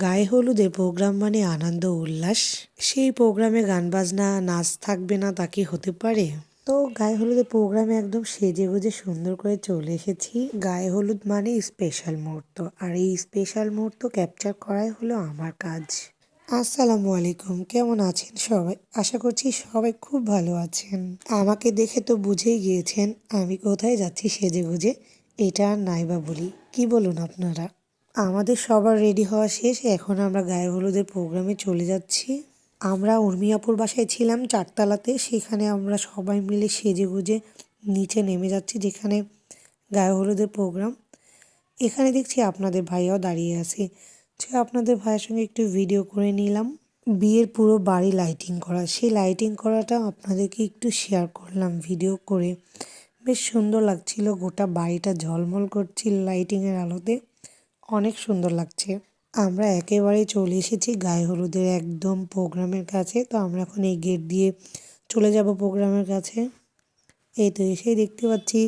গায়ে হলুদে প্রোগ্রাম মানে আনন্দ, উল্লাস। সেই প্রোগ্রামে গান বাজনা, নাচ থাকবে না, তা কি হতে পারে? তো গায়ে হলুদের প্রোগ্রামে একদম সেজে গুজে সুন্দর করে চলে এসেছি। গায়ে হলুদ মানে স্পেশাল মুহূর্ত। আর এই স্পেশাল মুহূর্ত ক্যাপচার করাই হলো আমার কাজ। আসসালামু আলাইকুম। কেমন আছেন সবাই? আশা করছি সবাই খুব ভালো আছেন। আমাকে দেখে তো বুঝেই গিয়েছেন আমি কোথায় যাচ্ছি সেজে গুজে। এটা আর নাইবা বলি। কি বলুন আপনারা? আমাদের সবার রেডি হওয়া শেষ, এখন আমরা গায়ে হলুদের প্রোগ্রামে চলে যাচ্ছি। আমরা উর্মিয়াপুর বাসায় ছিলাম চারতলাতে, সেখানে আমরা সবাই মিলে সেজে গুজে নিচে নেমে যাচ্ছি যেখানে গায়ে হলুদের প্রোগ্রাম এখানে দেখছি আপনাদের ভাইয়াও দাঁড়িয়ে আছে। সে আপনাদের ভাইয়ের সঙ্গে একটু ভিডিও করে নিলাম। বিয়ের পুরো বাড়ি লাইটিং করা। সেই লাইটিং করাটা আপনাদেরকে একটু শেয়ার করলাম ভিডিও করে। বেশ সুন্দর লাগছিল, গোটা বাড়িটা ঝলমল করছিল লাইটিংয়ের আলোতে। অনেক সুন্দর লাগছে। আমরা একেবারে চলে এসেছি গায়ে হলুদের একদম প্রোগ্রামের কাছে। তো আমরা এখন এই গেট দিয়ে চলে যাব প্রোগ্রামের কাছে। এই তো এসেই দেখতে পাচ্ছি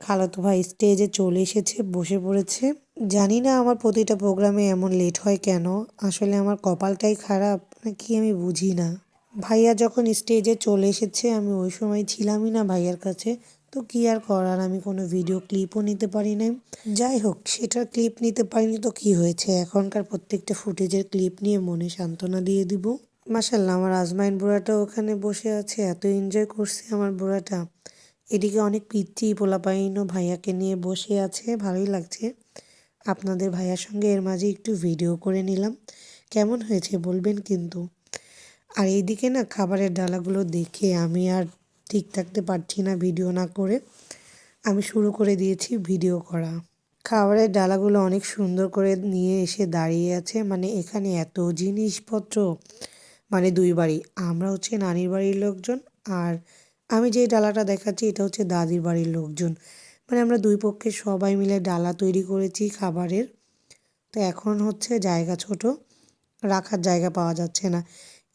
খালাতো ভাই স্টেজে চলে এসেছে, বসে পড়েছে। জানি না আমার প্রতিটা প্রোগ্রামে এমন লেট হয় কেন? আসলে আমার কপালটাই খারাপ নাকি আমি বুঝি না। ভাইয়া যখন স্টেজে চলে এসেছে, আমি ওই সময় ছিলামই না ভাইয়ার কাছে। তো কি আর করার? আমি কোনো ভিডিও ক্লিপও নিতে পারি নাই। যাই হোক সেটার ক্লিপ নিতে পারিনি তো কি হয়েছে? এখনকার প্রত্যেকটা ফুটেজের ক্লিপ নিয়ে মনে সান্ত্বনা দিয়ে দিব। মাসাল্লাহ আমার আজমাইন বুড়াটা ওখানে বসে আছে। এত এনজয় করছে আমার বুড়াটা। এদিকে অনেক পিচ্ছি পোলাপাইনও ভাইয়াকে নিয়ে বসে আছে। ভালোই লাগছে। আপনাদের ভাইয়ার সঙ্গে এর মাঝে একটু ভিডিও করে নিলাম। কেমন হয়েছে বলবেন কিন্তু। আর এইদিকে না খাবারের ডালাগুলো দেখে আমি আর ঠিক থাকতে পারছি না ভিডিও না করে, আমি শুরু করে দিয়েছি ভিডিও করা। খাবারের ডালাগুলো অনেক সুন্দর করে নিয়ে এসে দাঁড়িয়ে আছে মানে এখানে এত জিনিসপত্র মানে দুই বাড়ি, আমরা হচ্ছে নানির বাড়ির লোকজন আর আমি যে ডালাটা দেখাচ্ছি এটা হচ্ছে দাদির বাড়ির লোকজন। মানে আমরা দুই পক্ষে সবাই মিলে ডালা তৈরি করেছি খাবারের। তো এখন হচ্ছে জায়গা ছোট, রাখার জায়গা পাওয়া যাচ্ছে না।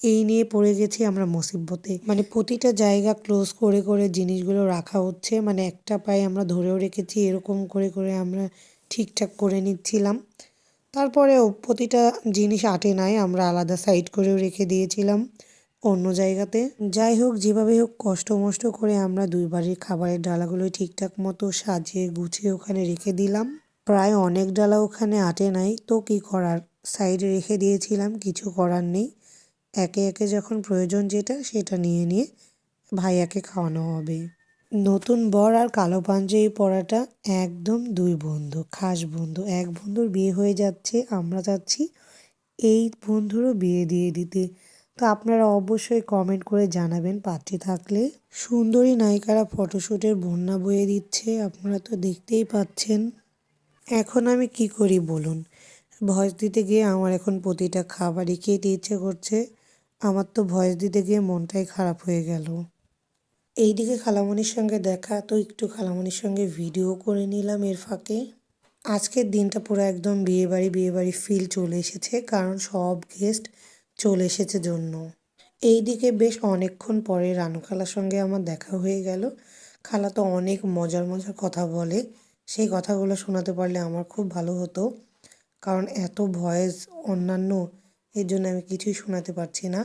এই নিয়ে পড়ে গেছি আমরা মুসিবতে। মানে প্রতিটা জায়গা ক্লোজ করে করে জিনিসগুলো রাখা হচ্ছে। মানে একটা পায়ে আমরা ধরেও রেখেছি, এরকম করে করে আমরা ঠিকঠাক করে নিচ্ছিলাম। তারপরেও প্রতিটা জিনিস আটে নাই, আমরা আলাদা সাইড করেও রেখে দিয়েছিলাম অন্য জায়গাতে। যাই হোক, যেভাবে হোক, কষ্ট মষ্ট করে আমরা দুই বাড়ির খাবারের ডালাগুলো ঠিকঠাক মতো সাজিয়ে, গুছিয়ে ওখানে রেখে দিলাম। প্রায় অনেক ডালা ওখানে আটে নাই, তো কি করার? সাইডে রেখে দিয়েছিলাম, কিছু করার নেই। একে একে যখন প্রয়োজন যেটা, সেটা নিয়ে নিয়ে ভাইয়াকে খাওয়ানো হবে। নতুন বর আর কালো পাঞ্জাবি পরাটা একদম দুই বন্ধু, খাস বন্ধু। এক বন্ধুর বিয়ে হয়ে যাচ্ছে, আমরা যাচ্ছি এই বন্ধুরও বিয়ে দিয়ে দিতে। তো আপনারা অবশ্যই কমেন্ট করে জানাবেন পাত্রী থাকলে। সুন্দরী নায়িকারা ফটোশ্যুটের বন্যা বয়ে দিচ্ছে, আপনারা তো দেখতেই পাচ্ছেন। এখন আমি কি করি বলুন? ভয়েস দিতে গিয়ে আমার এখন প্রতিটা খাবারই খেতে ইচ্ছে করছে। আমার তো ভয়েস দিতে গিয়ে মনটাই খারাপ হয়ে গেল। এইদিকে খালামণির সঙ্গে দেখা, তো একটু খালামণির সঙ্গে ভিডিও করে নিলাম এর ফাঁকে। আজকের দিনটা পুরো একদম বিয়েবাড়ি বিয়েবাড়ি ফিল চলে এসেছে, কারণ সব গেস্ট চলে এসেছে জন্য। এইদিকে বেশ অনেকক্ষণ পরে রানু খালার সঙ্গে আমার দেখা হয়ে গেল। খালা তো অনেক মজার মজার কথা বলে। সেই কথাগুলো শোনাতে পারলে আমার খুব ভালো হতো। কারণ এত ভয়েস অন্যান্য এর জন্য আমি কিছুই শোনাতে পারছি না।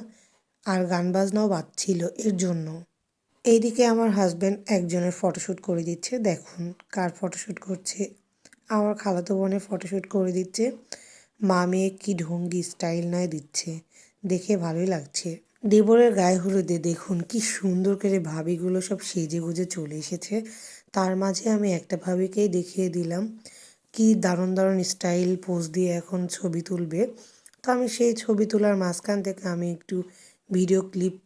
আর গান বাজনাও বাজছিল এর জন্য। এইদিকে আমার হাজব্যান্ড একজনের ফটোশ্যুট করে দিচ্ছে। দেখুন কার ফটোশ্যুট করছে। আমার খালাতো বোনের ফটোশ্যুট করে দিচ্ছে। মা মেয়ে কী ঢঙ্গি স্টাইল নয় দিচ্ছে। দেখে ভালোই লাগছে। দেবরের গায়ে হলুদে দেখুন কি সুন্দর করে ভাবিগুলো সব সেজে গুজে চলে এসেছে। তার মাঝে আমি একটা ভাবিকেই দেখিয়ে দিলাম। কি দারুণ দারুণ স্টাইল পোজ দিয়ে এখন ছবি তুলবে। তো আমি সেই ছবি তোলার মাঝখান থেকে আমি একটু ভিডিও ক্লিপ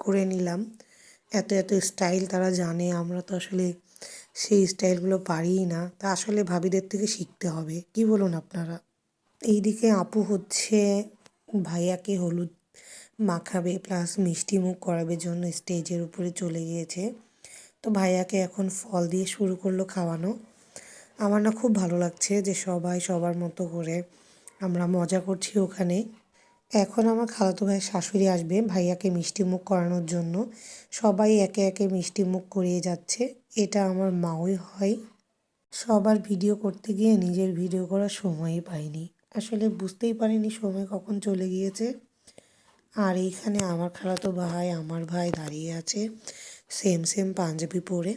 করে নিলাম। এত এত স্টাইল তারা জানে, আমরা তো আসলে সেই স্টাইলগুলো পারিই না। তা আসলে ভাবিদের থেকে শিখতে হবে। কি বলুন আপনারা? এইদিকে আপু হচ্ছে, ভাইয়াকে হলুদ মাখাবে প্লাস মিষ্টি মুখ করাবে জন্য স্টেজের উপরে চলে গিয়েছে। তো ভাইয়াকে এখন ফল দিয়ে শুরু করল খাওয়ানো। আমার না খুব ভালো লাগছে যে সবাই সবার মতো করে আমরা মজা করছি ওখানে। এখন আমার খালাতো ভাই শাশুড়ি আসবে, ভাইয়াকে মিষ্টি মুখ করানোর জন্য। সবাই একে একে মিষ্টি মুখ করিয়ে যাচ্ছে। এটা আমার মাওই হয়। সবার ভিডিও করতে গিয়ে নিজের ভিডিও করার সময়ই পাইনি। আসলে বুঝতেই পারিনি সময় কখন চলে গিয়েছে। আর এইখানে আমার খালাতো ভাই, আমার ভাই দাঁড়িয়ে আছে সেম সেম পাঞ্জাবি পরে।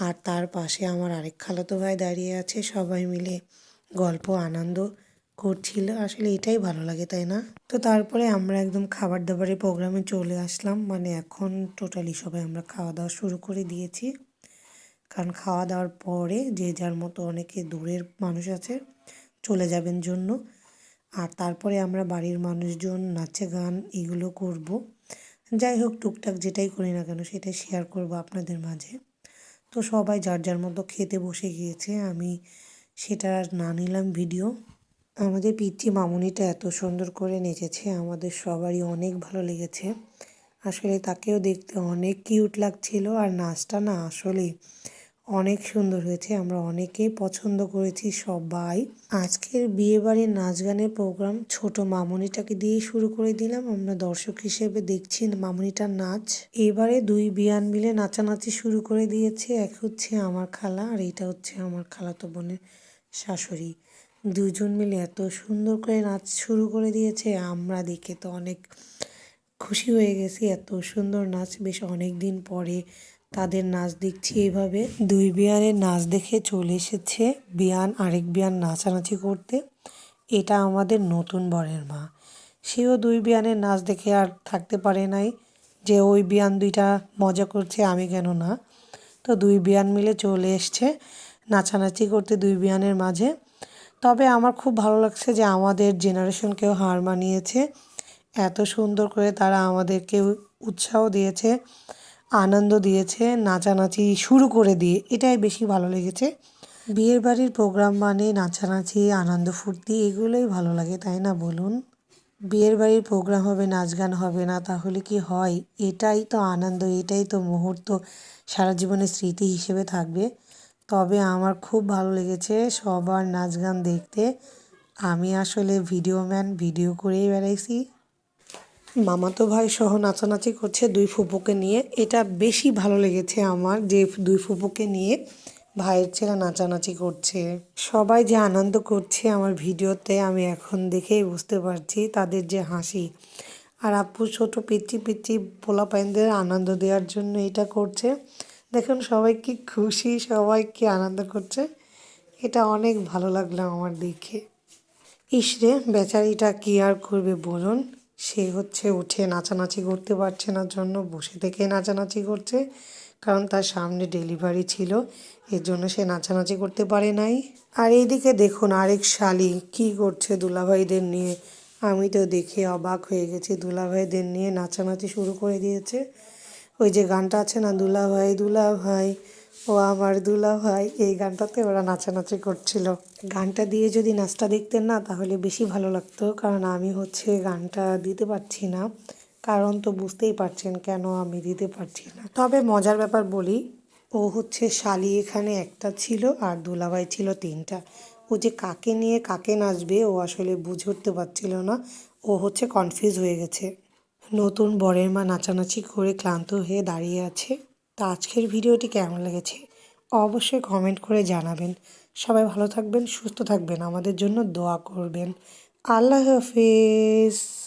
আর তার পাশে আমার আরেক খালাতো ভাই দাঁড়িয়ে আছে, সবাই মিলে গল্প, আনন্দ করছিল। আসলে এটাই ভালো লাগে, তাই না? তো তারপরে আমরা একদম খাবার দাবারের প্রোগ্রামে চলে আসলাম। মানে এখন টোটালি সবাই আমরা খাওয়া দাওয়া শুরু করে দিয়েছি। কারণ খাওয়া দাওয়ার পরে যে যার মতো অনেকে দূরের মানুষ আছে, চলে যাবেন জন্য। আর তারপরে আমরা বাড়ির মানুষজন, নাচে গান এগুলো করব। যাই হোক, টুকটাক যেটাই করি না কেন সেটাই শেয়ার করব আপনাদের মাঝে। তো সবাই যার যার মতো খেতে বসে গিয়েছে, আমি সেটা না নিলাম ভিডিও আমাদের পিচ্ছি মামুনিটা এত সুন্দর করে নেচেছে, আমাদের সবারই অনেক ভালো লেগেছে। আসলে তাকেও দেখতে অনেক কিউট লাগছিল আর নাচটা না আসলে অনেক সুন্দর হয়েছে। আমরা অনেকেই পছন্দ করেছি সবাই। আজকের বিয়েবাড়ির নাচ গানের প্রোগ্রাম ছোট মামুনিটাকে দিয়ে শুরু করে দিলাম। আমরা দর্শক হিসেবে দেখছি মামুনিটার নাচ। এবারে দুই বিয়ান মিলে নাচানাচি শুরু করে দিয়েছে। এক হচ্ছে আমার খালা আর এটা হচ্ছে আমার খালাতো বোনের শাশুড়ি। দুজন মিলে এত সুন্দর করে নাচ শুরু করে দিয়েছে। আমরা দেখে তো অনেক খুশি হয়ে গেছি। এত সুন্দর নাচ বেশ অনেক দিন পরে তাদের নাচ দেখছি এইভাবে দুই বিয়ানের নাচ দেখে চলে এসেছে বিয়ান, আরেক বিয়ান নাচানাচি করতে। এটা আমাদের নতুন বরের মা। সেও দুই বিয়ানের নাচ দেখে আর থাকতে পারে নাই যে ওই বিয়ান দুইটা মজা করছে, আমি কেন না। তো দুই বিয়ান মিলে চলে এসছে নাচানাচি করতে দুই বিয়ানের মাঝে। তবে আমার খুব ভালো লাগছে যে আমাদের জেনারেশনকেও হার মানিয়েছে। এত সুন্দর করে তারা আমাদেরকে উৎসাহ দিয়েছে, আনন্দ দিয়েছে, নাচানাচি শুরু করে দিয়ে, এটাই বেশি ভালো লেগেছে। বিয়ের বাড়ির প্রোগ্রাম মানে নাচানাচি, আনন্দ ফুর্তি, এগুলোই ভালো লাগে, তাই না বলুন? বিয়ের বাড়ির প্রোগ্রাম হবে, নাচ গান হবে না, তাহলে কি হয়? এটাই তো আনন্দ, এটাই তো মুহূর্ত, সারা জীবনের স্মৃতি হিসেবে থাকবে। তবে আমার খুব ভালো লেগেছে সবার নাচ গান দেখতে। আমি আসলে ভিডিও ম্যান ভিডিও করেই বেড়াইছি। মামাতো ভাই সহ নাচানাচি করছে দুই ফুপুকে নিয়ে। এটা বেশি ভালো লেগেছে আমার যে দুই ফুপুকে নিয়ে ভাইয়ের ছেলে নাচানাচি করছে। সবাই যে আনন্দ করছে আমার ভিডিওতে আমি এখন দেখেই বুঝতে পারছি তাদের যে হাসি। আর আপু ছোট পিচ্ছি পিচ্ছি পোলা পাইনদের আনন্দ দেওয়ার জন্য এটা করছে। দেখুন, সবাই কি খুশি, সবাই কি আনন্দ করছে? এটা অনেক ভালো লাগল আমার দেখে। ইসরে বেচারিটা কি আর করবে বলুন? সে হচ্ছে উঠে নাচানাচি করতে পারছে না, জন্য বসে থেকে নাচানাচি করছে, কারণ তার সামনে ডেলিভারি ছিল এর জন্য সে নাচানাচি করতে পারে নাই। আর এইদিকে দেখুন, আরেক শালি কি করছে দুলাভাইদের নিয়ে। আমি তো দেখে অবাক হয়ে গেছি, দুলাভাইদের নিয়ে নাচানাচি শুরু করে দিয়েছে। ওই যে গানটা আছে না দুলা ভাই দুলা ভাই ও আমার দুলা ভাই এই গানটাতে ওরা নাচানাচি করছিল। গানটা দিয়ে যদি নাচটা দেখতেন না, তাহলে বেশি ভালো লাগতো, কারণ আমি হচ্ছে গানটা দিতে পারছি না। কারণ তো বুঝতেই পারছেন কেন আমি দিতে পারছি না। তবে মজার ব্যাপার বলি, ও হচ্ছে শালি এখানে একটা ছিল আর দুলাভাই ছিল তিনটা। ও যে কাকে নিয়ে কাকে নাচবে, ও আসলে বুঝে উঠতে পারছিল না। ও হচ্ছে কনফিউজ হয়ে গেছে। নতুন বরের মা নাচানাচি করে ক্লান্ত হয়ে দাঁড়িয়ে আছে। তা আজকের ভিডিওটি কেমন লেগেছে অবশ্যই কমেন্ট করে জানাবেন। সবাই ভালো থাকবেন, সুস্থ থাকবেন। আমাদের জন্য দোয়া করবেন। আল্লাহ হাফিজ।